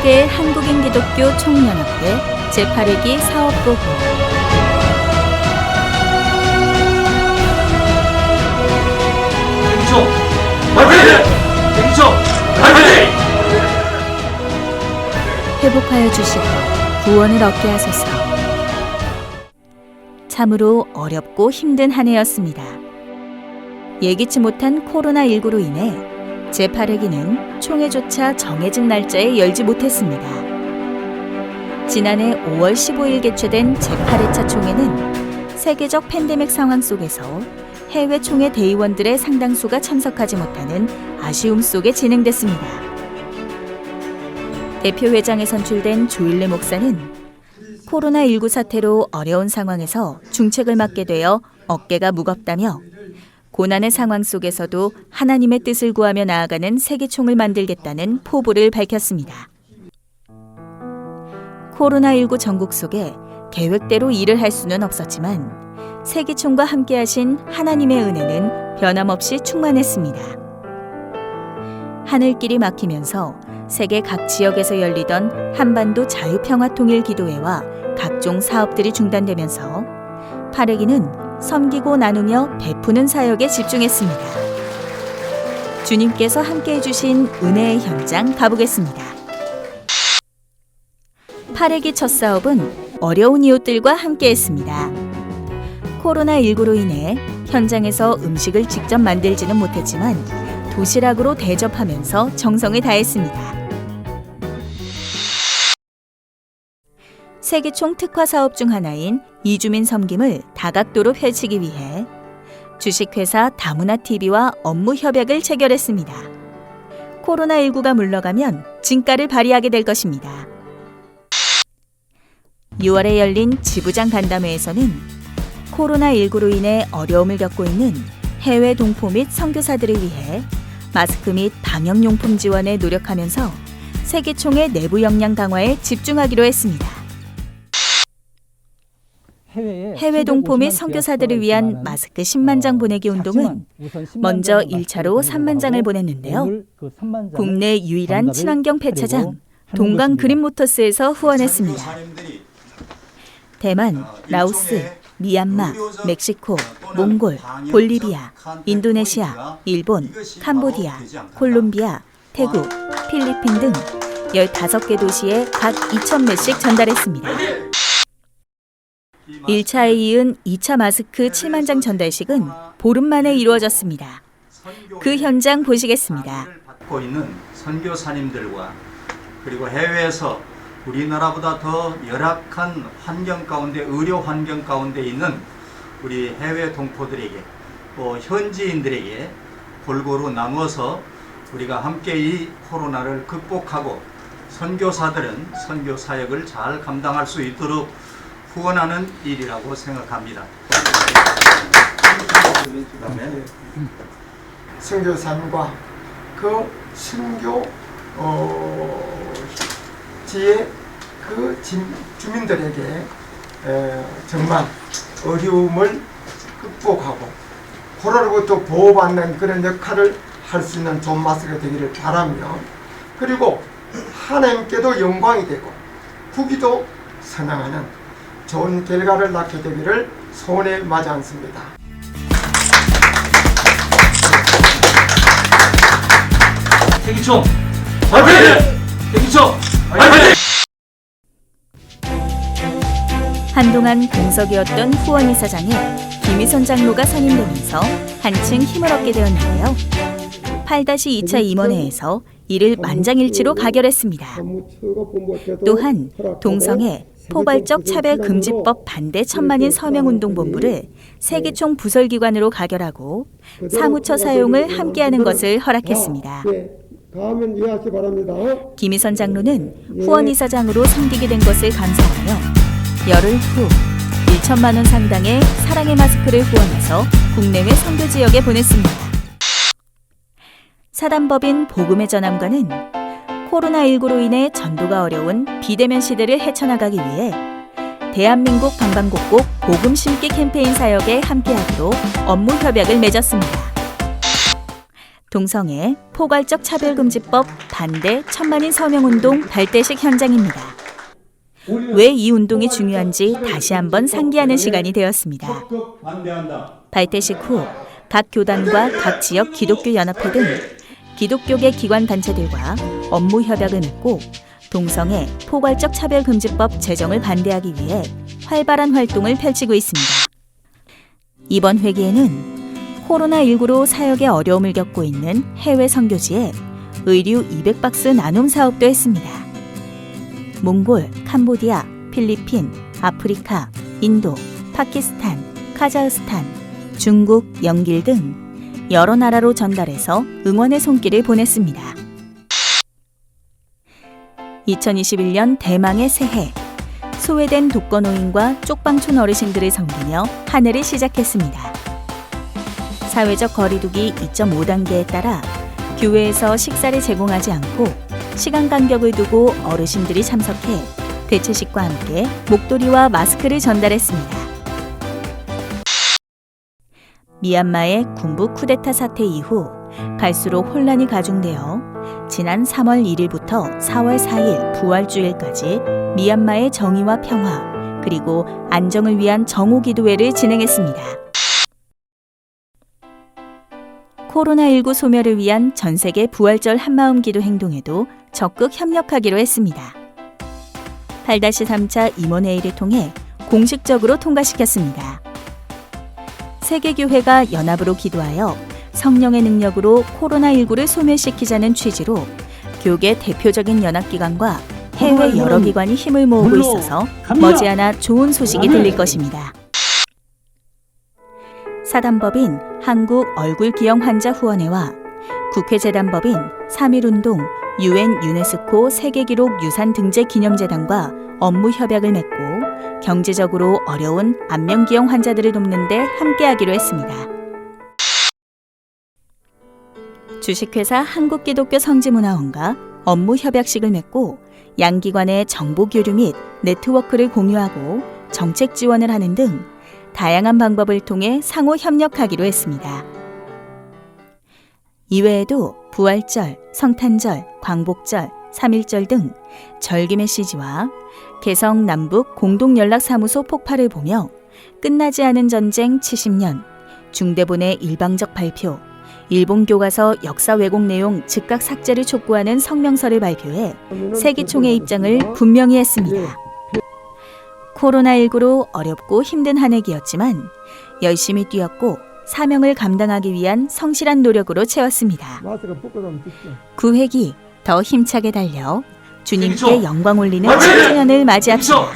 세계 한국인 기독교 총연합회 제8회기 사업보고! 회복하여 주시고 구원을 얻게 하소서. 참으로 어렵고 힘든 한 해였습니다. 예기치 못한 코로나19로 인해 제8회기는 총회조차 정해진 날짜에 열지 못했습니다. 지난해 5월 15일 개최된 제8회차 총회는 세계적 팬데믹 상황 속에서 해외 총회 대의원들의 상당수가 참석하지 못하는 아쉬움 속에 진행됐습니다. 대표회장에 선출된 조일레 목사는 코로나19 사태로 어려운 상황에서 중책을 맡게 되어 어깨가 무겁다며 고난의 상황 속에서도 하나님의 뜻을 구하며 나아가는 세계총을 만들겠다는 포부를 밝혔습니다. 코로나19 전국 속에 계획대로 일을 할 수는 없었지만 세계총과 함께하신 하나님의 은혜는 변함없이 충만했습니다. 하늘길이 막히면서 세계 각 지역에서 열리던 한반도 자유평화통일 기도회와 각종 사업들이 중단되면서 파레기는 섬기고 나누며 베푸는 사역에 집중했습니다. 주님께서 함께 해주신 은혜의 현장 가보겠습니다. 파레기 첫 사업은 어려운 이웃들과 함께 했습니다. 코로나19로 인해 현장에서 음식을 직접 만들지는 못했지만 도시락으로 대접하면서 정성을 다했습니다. 세계 총 특화 사업 중 하나인 이주민 섬김을 다각도로 펼치기 위해 주식회사 다문화 TV와 업무 협약을 체결했습니다. 코로나19가 물러가면 진가를 발휘하게 될 것입니다. 6월에 열린 지부장 간담회에서는 코로나19로 인해 어려움을 겪고 있는 해외 동포 및 선교사들을 위해 마스크 및 방역용품 지원에 노력하면서 세계총의 내부 역량 강화에 집중하기로 했습니다. 해외 동포 및 선교사들을 위한 마스크 10만 장 보내기 운동은 먼저 1차로 3만 장을 보냈는데요. 국내 유일한 친환경 폐차장 동강 그린모터스에서 후원했습니다. 대만, 라오스, 미얀마, 멕시코, 몽골, 볼리비아, 인도네시아, 일본, 캄보디아, 콜롬비아, 태국, 필리핀 등 15개 도시에 각 2천 매씩 전달했습니다. 1차에 이은 2차 마스크 7만 장 전달식은 보름 만에 이루어졌습니다. 그 현장 보시겠습니다. 받고 있는 선교사님들과 그리고 해외에서 우리나라보다 더 열악한 환경 가운데 의료 환경 가운데 있는 우리 해외 동포들에게 또 현지인들에게 골고루 나누어서 우리가 함께 이 코로나를 극복하고 선교사들은 선교 사역을 잘 감당할 수 있도록 후원하는 일이라고 생각합니다. 그다음에 선교사님과 그 선교 어, 지의 그 진- 주민들에게 에, 정말 어려움을 극복하고 코로나로부터 보호받는 그런 역할을 할 수 있는 좋은 마스가 되기를 바라며 그리고 하나님께도 영광이 되고 후기도 선양하는 좋은 결과를 낳게 되기를 소원에 마지 않습니다. 대기총 화이팅! 대기총 화이팅! 한동안 공석이었던 후원이 사장에 김희선 장로가 선임되면서 한층 힘을 얻게 되었는데요. 8-2차 임원회에서 이를 만장일치로 가결했습니다. 또한 동성애 포괄적 차별 금지법 반대 천만인 서명운동본부를 세계총 부설기관으로 가결하고 사무처 사용을 함께하는 것을 허락했습니다. 다음은 이해하시 바랍니다. 김희선 장로는 후원 이사장으로 섬기게 된 것을 감사하며 열흘 후 1천만 원 상당의 사랑의 마스크를 후원해서 국내외 선교 지역에 보냈습니다. 사단법인 복음의 전함과는 코로나19로 인해 전도가 어려운 비대면 시대를 헤쳐나가기 위해 대한민국 방방곡곡 복음 심기 캠페인 사역에 함께하기로 업무 협약을 맺었습니다. 동성애 포괄적 차별금지법 반대 천만인 서명운동 발대식 현장입니다. 왜 이 운동이 중요한지 다시 한번 상기하는 시간이 되었습니다. 발대식 후 각 교단과 각 지역 기독교 연합회 등 기독교계 기관 단체들과 업무 협약을 맺고 동성애 포괄적 차별금지법 제정을 반대하기 위해 활발한 활동을 펼치고 있습니다. 이번 회기에는 코로나19로 사역에 어려움을 겪고 있는 해외 선교지에 의류 200박스 나눔 사업도 했습니다. 몽골, 캄보디아, 필리핀, 아프리카, 인도, 파키스탄, 카자흐스탄, 중국, 영길 등 여러 나라로 전달해서 응원의 손길을 보냈습니다. 2021년 대망의 새해 소외된 독거노인과 쪽방촌 어르신들을 섬기며 한 해를 시작했습니다. 사회적 거리두기 2.5단계에 따라 교회에서 식사를 제공하지 않고 시간 간격을 두고 어르신들이 참석해 대체식과 함께 목도리와 마스크를 전달했습니다. 미얀마의 군부 쿠데타 사태 이후 갈수록 혼란이 가중되어 지난 3월 1일부터 4월 4일 부활주일까지 미얀마의 정의와 평화 그리고 안정을 위한 정오 기도회를 진행했습니다. 코로나19 소멸을 위한 전 세계 부활절 한마음 기도 행동에도 적극 협력하기로 했습니다. 8-3차 임원회의를 통해 공식적으로 통과시켰습니다. 세계교회가 연합으로 기도하여 성령의 능력으로 코로나19를 소멸시키자는 취지로 교계 대표적인 연합기관과 해외 여러 기관이 힘을 모으고 있어서 머지않아 좋은 소식이 들릴 것입니다. 사단법인 한국 얼굴 기형 환자 후원회와 국회재단법인 3.1운동 유엔 유네스코 세계기록 유산 등재 기념재단과 업무 협약을 맺고 경제적으로 어려운 안면기형 환자들을 돕는 데 함께하기로 했습니다. 주식회사 한국기독교 성지문화원과 업무 협약식을 맺고 양기관의 정보 교류 및 네트워크를 공유하고 정책 지원을 하는 등 다양한 방법을 통해 상호 협력하기로 했습니다. 이외에도 부활절, 성탄절, 광복절, 3.1절 등 절기 메시지와 개성 남북 공동연락사무소 폭발을 보며 끝나지 않은 전쟁 70년, 중대본의 일방적 발표, 일본 교과서 역사 왜곡 내용 즉각 삭제를 촉구하는 성명서를 발표해 세기총의 입장을 분명히 했습니다. 코로나19로 어렵고 힘든 한 해기였지만 열심히 뛰었고 사명을 감당하기 위한 성실한 노력으로 채웠습니다. 구회기 더 힘차게 달려 주님께. 영광 올리는 7주년을 맞이합시다.